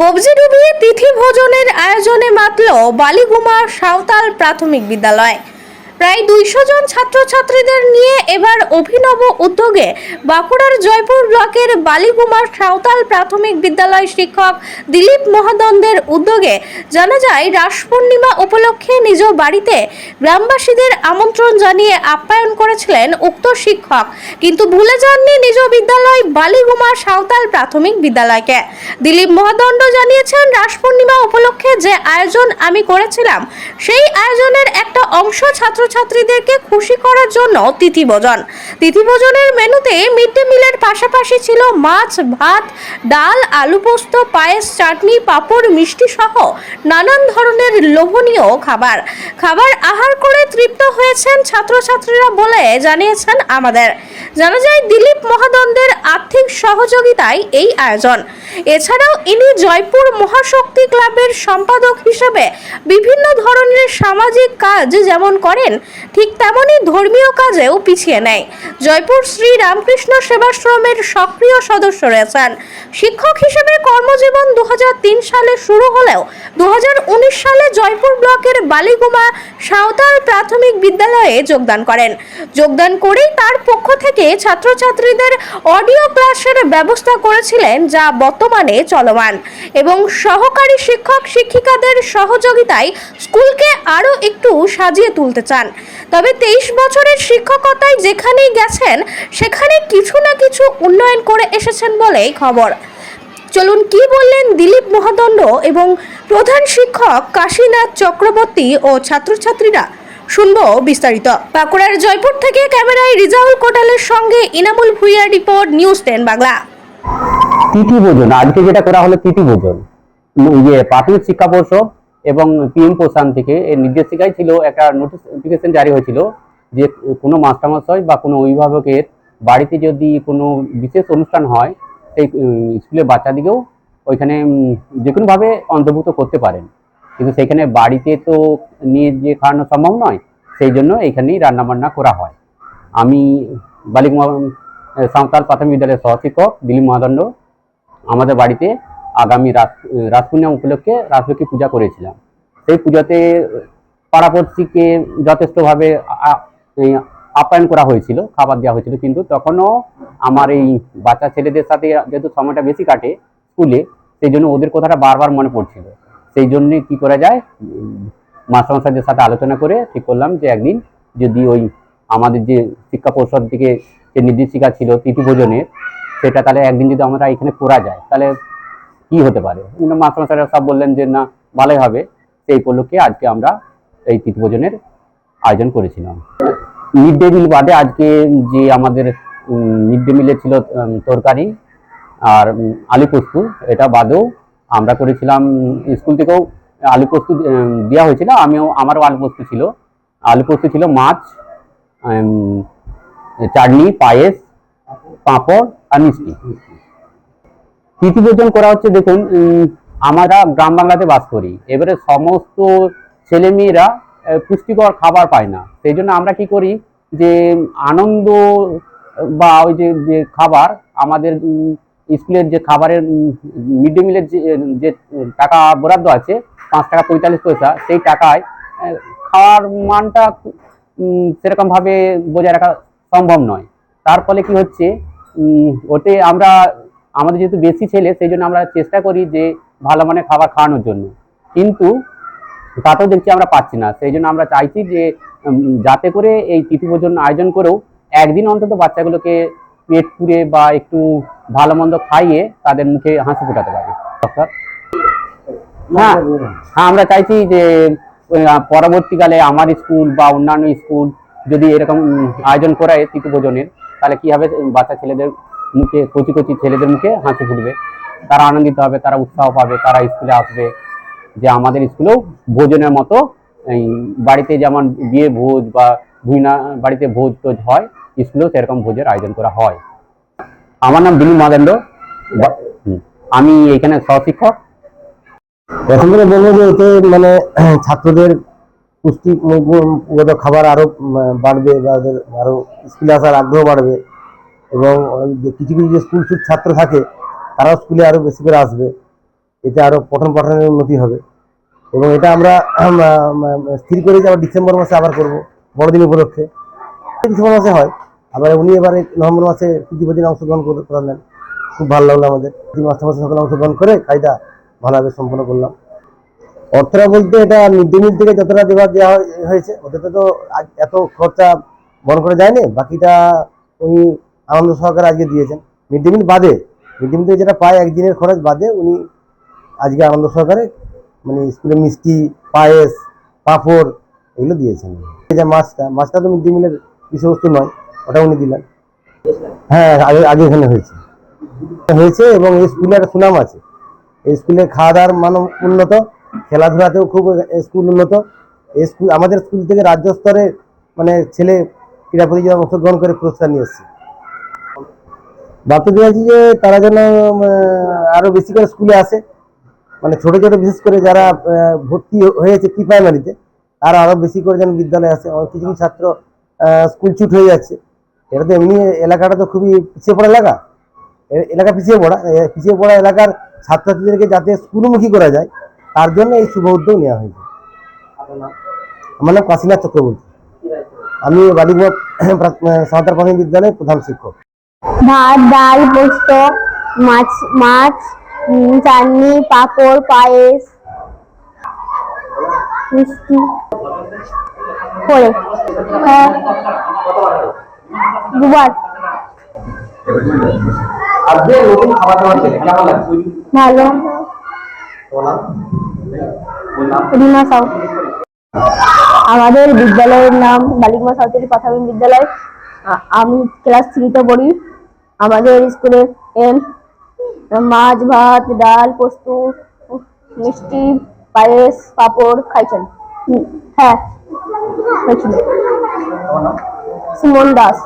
কবজি ডুবিয়ে তিথি ভোজনের আয়োজনে মাতল বালিগুমা সাঁওতাল প্রাথমিক বিদ্যালয়। প্রায় দুইশো জন ছাত্রছাত্রীদের নিয়ে এবার অভিনব উদ্যোগে বাঁকুড়ার জয়পুর ব্লকের বালিগুমার সাঁওতাল প্রাথমিক বিদ্যালয় শিক্ষক দিলীপ মহাদন্দের উদ্যোগে জানা যায়, রাস পূর্ণিমা উপলক্ষে নিজ বাড়িতে গ্রামবাসীদের আমন্ত্রণ জানিয়ে আপ্যায়ন করেছিলেন উক্ত শিক্ষক। কিন্তু ভুলে যাননি নিজ বিদ্যালয় বালিগুমা সাঁওতাল প্রাথমিক বিদ্যালয়কে। দিলীপ মহাদণ্ড জানিয়েছেন রাস পূর্ণিমা উপলক্ষে যে আয়োজন আমি করেছিলাম, সেই আয়োজনের একটা অংশ ছাত্রছাত্রীদেরকে খুশি করার জন্য তিথিভোজন তিথিভোজনের মেনুতে মিড ডে মিলের পাশাপাশি ছিল মাছ, ভাত, ডাল, আলু পোস্ত, পায়েস, চাটনি, পাঁপড়, মিষ্টি সহ নানান ধরনের লোভনীয় খাবার। খাবার আহার করে তৃপ্ত হয়েছেন ছাত্রছাত্রীরা বলে জানিয়েছেন আমাদের। জানা যায়, দিলীপ মহাদন্দের আর্থিক সহযোগিতায় এই আয়োজন। এছাড়াও ইনি জয়পুর মহাশক্তি ক্লাবের সম্পাদক হিসেবে বিভিন্ন ধরনের সামাজিক কাজ যেমন করেন, ঠিক তেমনই ধর্মীয় কাজেও পিছিয়ে নেয়। জয়পুর শ্রী রামকৃষ্ণ সেবাশ্রমের সক্রিয় সদস্য রয়েছেন। শিক্ষক হিসেবে কর্মজীবন দুহাজার তিন সালে শুরু হলেও দু হাজার উনিশ সালে জয়পুর ব্লকের বালিগুমা সাঁওতাল প্রাথমিক বিদ্যালয়ে যোগদান করেন। যোগদান করেই তার পক্ষ থেকে ছাত্রছাত্রীদের অডিও ক্লাসের ব্যবস্থা করেছিলেন, যা বর্তমানে চলমান এবং সহকারী শিক্ষক, শিক্ষিকাদের সহযোগিতায় স্কুলকে আরও একটু সাজিয়ে তুলতে চান। তবে তেইশ বছরের শিক্ষকতায় যেখানেই গেছেন, সেখানে কিছু না কিছু উন্নয়ন করে এসেছেন বলেই খবর। চলুন কি বললেন দিলীপ মহাদণ্ড এবং প্রধান শিক্ষক কাশীনাথ চক্রবর্তী ও ছাত্রছাত্রীরা? শুনব বিস্তারিত। বাঁকুড়ার জয়পুর থেকে ক্যামেরায় রিজাউল কোটালের সঙ্গে ইনামুল ভুইয়ার রিপোর্ট, নিউজ টেন বাংলা। তিথি ভোজন। আজকে যেটা করা হলো তিথি ভোজন। ইয়ে প্রাথমিক শিক্ষা পর্ষদ এবং পিএম প্রশান থেকে এর নির্দেশিকায় ছিল একটা নোটিফিকেশন জারি হয়েছিল যে কোনো মাস্টারমশাই বা কোনো অভিভাবকের বাড়িতে যদি কোনো বিশেষ অনুষ্ঠান হয়, সেই স্কুলের বাচ্চাদিকেও ওইখানে যে কোনোভাবে অন্তর্ভুক্ত করতে পারেন। কিন্তু সেখানে বাড়িতে তো নিয়ে যে খাওয়ানো সম্ভব নয়, সেই জন্য এইখানেই রান্নাবান্না করা হয়। আমি বালিক সাঁওতাল প্রাথমিক বিদ্যালয়ের সহশিক্ষক দিলীপ মহাদণ্ড আমাদের বাড়িতে আগামী রাস রাস পূর্ণিমা উপলক্ষে রাসলক্ষ্মী পূজা করেছিলাম। সেই পুজোতে পাড়াপড়শিকে যথেষ্টভাবে আপ্যায়ন করা হয়েছিল, খাবার দেওয়া হয়েছিল। কিন্তু তখনও আমার এই বাচ্চা ছেলেদের সাথে যেহেতু সময়টা বেশি কাটে স্কুলে, সেই জন্য ওদের কথাটা বারবার মনে পড়ছিল। সেই জন্য কি করা যায়? মাস্টারমশাইদের সাথে আলোচনা করে ঠিক করলাম যে একদিন যদি ওই আমাদের যে শিক্ষা পরিষদ থেকে যে নির্দেশিকা ছিল তিথি ভোজনের সেটা তাহলে একদিন যদি আমরা এখানে করা যায়, তাহলে কি হতে পারে? মাস্টারমশাইরা সব বললেন যে, না, ভালোই হবে। সেই উপলক্ষে আজকে আমরা এই তিথি ভোজনের আয়োজন করেছিলাম। মিড ডে মিল বাদে আজকে যে আমাদের মিড ডে মিলে ছিল তরকারি আর আলু পোস্তু, এটা বাদেও আমরা করেছিলাম, স্কুল থেকেও আলু পোস্তু দেওয়া হয়েছিল। আমিও, আমারও আলু পোস্তু ছিল। আলু পোস্তু ছিল মাছ চাটনি, পায়েস পাঁপড় আর মিষ্টি। তিথি ভোজন করা হচ্ছে দেখুন আমরা গ্রাম বাংলাতে বাস করি। এবারে সমস্ত ছেলেমেয়েরা আহ, পুষ্টিকর খাবার পায় না। সেই জন্য আমরা কি করি যে আনন্দ বা ওই যে যে খাবার আমাদের স্কুলের যে খাবারের মিড ডে মিলের যে টাকা বরাদ্দ আছে পাঁচ টাকা পঁয়তাল্লিশ পয়সা সেই টাকায় খাওয়ার মানটা সেরকমভাবে বজায় রাখা সম্ভব নয়। তার ফলে কি হচ্ছে ওতে আমরা আমাদের যেহেতু বেশি ছেলে সেই জন্য আমরা চেষ্টা করি যে ভালো মানের খাবার খাওয়ানোর জন্য। কিন্তু তাতেও দেখছি আমরা পাচ্ছি না। সেই জন্য আমরা চাইছি যে যাতে করে এই তিথি ভোজন আয়োজন করেও একদিন অন্তত বাচ্চাগুলোকে পেট পুড়ে বা একটু ভালো মন্দ খাইয়ে তাদের মুখে হাসি ফোটাতে পারি। হ্যাঁ হ্যাঁ আমরা চাইছি যে পরবর্তীকালে আমার স্কুল বা অন্যান্য স্কুল যদি এরকম আয়োজন করায় তিথি ভোজনের, তাহলে কি হবে? বাচ্চা ছেলেদের মুখে, কচি কচি ছেলেদের মুখে হাসি ফুটবে। তারা আনন্দিত হবে, তারা উৎসাহ পাবে, তারা স্কুলে আসবে। যে আমাদের স্কুলেও ভোজনের মতো, এই বাড়িতে যেমন বিয়ে ভোজ বা ভুইনা, বাড়িতে ভোজ টোজ হয়, স্কুলেও সেরকম ভোজের আয়োজন করা হয়। আমার নাম দিলীপ মাদেন্দ্র আমি এখানে সহশিক্ষক। প্রথম করে বলব যে, এতে মানে ছাত্রদের পুষ্টিগত খাবার আরও বাড়বে বা ওদের আরও স্কুলে আসার আগ্রহ বাড়বে। এবং যে কিছু কিছু যে স্কুল ছাত্র থাকে তারাও স্কুলে আরও বেশি করে আসবে। এতে আরও পঠন পাঠনের উন্নতি হবে। এবং এটা আমরা আম, আম, আম, স্থির করেছি আবার ডিসেম্বর মাসে আবার করব বড়দিন উপলক্ষে। ডিসেম্বর মাসে হয়। আবার উনি এবারে নভেম্বর মাসে প্রীতি অংশগ্রহণ করে- করালেন। খুব ভালো লাগল আমাদের। প্রতি মাসে মাসে সকলে অংশগ্রহণ করে কাজটা ভালোভাবে সম্পন্ন করলাম। অর্থটা বলতে এটা মিড ডে মিল থেকে যতটা দেওয়া দেওয়া হয়ে- হয়েছে ওটাতে তো এত খরচা বহন করা যায়নি, বাকিটা উনি আনন্দ সহকারে আজকে দিয়েছেন। মিড ডে মিল বাদে মিড ডে মিল থেকে যেটা পায় একদিনের খরচ বাদে উনি আজকে আনন্দ সহকারে মানে স্কুলে মিষ্টি, পায়েস, পাঁপড় এগুলো দিয়েছেন। যে মাছটা মাছটা তো মিড ডে মিলের বিষয়বস্তু নয়, ওটা উনি দিলেন। হ্যাঁ আগে আগে এখানে হয়েছে। হয়েছে এবং এই স্কুলের সুনাম আছে। এই স্কুলে খাওয়া দাওয়ার মান উন্নত খেলাধুলাতেও খুব স্কুল উন্নত। স্কুল আমাদের স্কুল থেকে রাজ্য স্তরে মানে ছেলে ক্রীড়া প্রতিযোগিতায় অংশগ্রহণ করে পুরস্কার নিয়ে এসেছে। বার্তা দিয়েছি যে তারা যেন উম, আরও বেশি করে স্কুলে আসে মানে ছোট ছোট বিশেষ করে যারা ভর্তি হয়েছে প্রি প্রাইমারিতে তারা আরও বেশি করে যেন বিদ্যালয়ে আসে। কিছু কিছু ছাত্র স্কুল ছুট হয়ে যাচ্ছে। এটা তো এমনি এলাকাটা তো খুবই পিছিয়ে পড়া এলাকা। এলাকা পিছিয়ে পড়া পিছিয়ে পড়া এলাকার ছাত্রছাত্রীদেরকে যাতে স্কুলমুখী করা যায় তার জন্য এই শুভ উদ্যোগ নেওয়া হয়েছে। আমার নাম কাশীনাথ চক্রবর্তী। আমি বালিগঞ্জ সাঁওতাল প্রাথমিক বিদ্যালয়ের প্রধান শিক্ষক। ভাত ডাল পোস্ত মাছ মাছ উম, চাটনি পাঁপড় পায়েস মিষ্টি করে। হ্যাঁ। দুবার। আজকে নতুন খাবার দাবার ছিল কেমন লাগছে ভালো। রিমা সাউ আমাদের বিদ্যালয়ের নাম বালিকমা সাউথেরি প্রাথমিক বিদ্যালয়। আমি ক্লাস থ্রিতে পড়ি। আমাদের স্কুলে মাছ ভাত ডাল পোস্ত মিষ্টি পায়েস পাঁপড় খাইছেন। হ্যাঁ সুমন দাস।